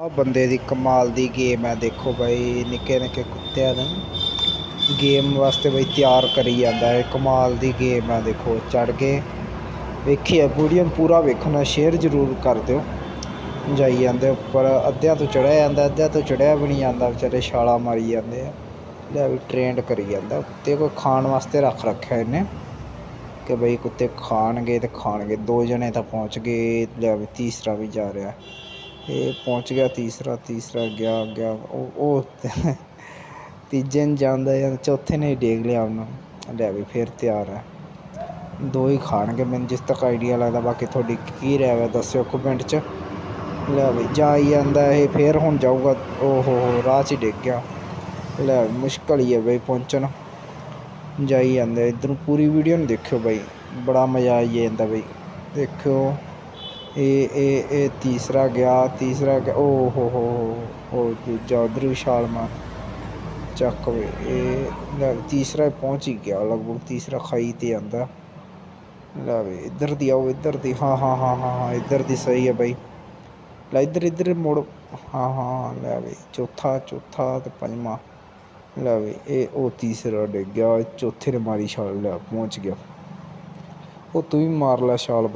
ਆ ਬੰਦੇ ਦੀ ਕਮਾਲ ਦੀ ਗੇਮ ਹੈ, ਦੇਖੋ ਬਾਈ, ਨਿੱਕੇ ਨਿੱਕੇ ਕੁੱਤਿਆਂ ਨੂੰ ਗੇਮ ਵਾਸਤੇ ਬਈ ਤਿਆਰ ਕਰੀ ਜਾਂਦਾ ਹੈ। ਕਮਾਲ ਦੀ ਗੇਮ ਹੈ, ਦੇਖੋ, ਚੜ ਗਏ ਵੇਖੀ ਵੀਡੀਓ ਨੂੰ ਪੂਰਾ ਵੇਖਣਾ ਸ਼ੇਅਰ ਜ਼ਰੂਰ ਕਰ ਦਿਓ। ਜਾਈ ਜਾਂਦੇ ਉੱਪਰ, ਅੱਧਿਆਂ ਤੋਂ ਚੜਿਆ ਜਾਂਦਾ, ਅੱਧਿਆਂ ਤੋਂ ਚੜਿਆ ਵੀ ਨਹੀਂ ਜਾਂਦਾ, ਵਿਚਾਰੇ ਛਾਲਾਂ ਮਾਰੀ ਜਾਂਦੇ ਆ। ਲੈ ਵੀ ਟ੍ਰੇਨਡ ਕਰੀ ਜਾਂਦਾ ਉੱਤੇ ਕੋਈ ਖਾਣ ਵਾਸਤੇ ਰੱਖ ਰੱਖਿਆ ਇਹਨੇ ਕਿ ਬਈ ਕੁੱਤੇ ਖਾਣਗੇ ਤੇ ਖਾਣਗੇ, ਦੋ ਜਣੇ ਤਾਂ ਪਹੁੰਚ ਗਏ, ਲੈ ਵੀ ਤੀਸਰਾ ਵੀ ਜਾ ਰਿਹਾ। ਇਹ ਪਹੁੰਚ ਗਿਆ ਤੀਸਰਾ ਤੀਸਰਾ ਗਿਆ ਗਿਆ। ਉਹ ਉਹ ਤੀਜੇ ਨੂੰ ਜਾਂਦਾ ਜਾਂ ਚੌਥੇ ਨੇ ਹੀ ਡੇਗ ਲਿਆ ਉਹਨੂੰ। ਲੈ ਵੀ ਫਿਰ ਤਿਆਰ ਹੈ ਦੋ ਹੀ ਖਾਣਗੇ। ਮੈਨੂੰ ਜਿਸ ਤੱਕ ਆਈਡੀਆ ਲੱਗਦਾ, ਬਾਕੀ ਤੁਹਾਡੀ ਕੀ ਰਹਿ ਹੈ ਦੱਸਿਓ ਕਮੈਂਟ 'ਚ। ਲੈ ਵੀ ਜਾ ਹੀ ਜਾਂਦਾ ਇਹ, ਫੇਰ ਹੁਣ ਜਾਊਗਾ। ਓਹੋ ਹੋ ਰਾਹ 'ਚ ਹੀ ਡਿੱਗ ਗਿਆ। ਲੈ ਵੀ ਮੁਸ਼ਕਲ ਹੀ ਹੈ ਬਈ ਪਹੁੰਚਣ। ਜਾਈ ਜਾਂਦੇ। ਇੱਧਰ ਪੂਰੀ ਵੀਡੀਓ ਨੂੰ ਦੇਖਿਓ ਬਈ। ਬੜਾ ਮਜ਼ਾ ਆਈ ਜਾਂਦਾ ਬਈ। ਦੇਖਿਓ। ਇਹ ਇਹ ਇਹ ਤੀਸਰਾ ਗਿਆ ਤੀਸਰਾ ਗਿਆ, ਓ ਹੋ ਹੋ ਹੋ ਉਹ ਦੂਜਾ ਉੱਧਰ ਵੀ ਛਾਲ ਮਾਰ, ਚੱਕ ਵੇ, ਇਹ ਤੀਸਰਾ ਪਹੁੰਚ ਹੀ ਗਿਆ, ਲਗਭਗ ਤੀਸਰਾ ਖਾਈ ਤੇ ਆਂਦਾ ਲੈ ਵੀ ਇੱਧਰ ਦੀ ਆਓ, ਇੱਧਰ ਦੀ, ਹਾਂ ਹਾਂ ਹਾਂ ਹਾਂ ਹਾਂ, ਇੱਧਰ ਦੀ ਸਹੀ ਹੈ ਬਾਈ। ਲੈ ਇੱਧਰ ਇੱਧਰ ਮੁੜ, ਹਾਂ ਹਾਂ ਲੈ ਵੀ ਚੌਥਾ ਚੌਥਾ ਤੇ ਪੰਜਵਾਂ। ਲੈ ਵੀ ਇਹ ਉਹ ਤੀਸਰਾ ਡਿੱਗ ਗਿਆ, ਚੌਥੇ ਨੇ ਮਾਰੀ ਛਾਲ, ਲੈ ਪਹੁੰਚ ਗਿਆ। ਉਹ ਤੂੰ ਵੀ ਮਾਰ ਲੈ ਛਾਲ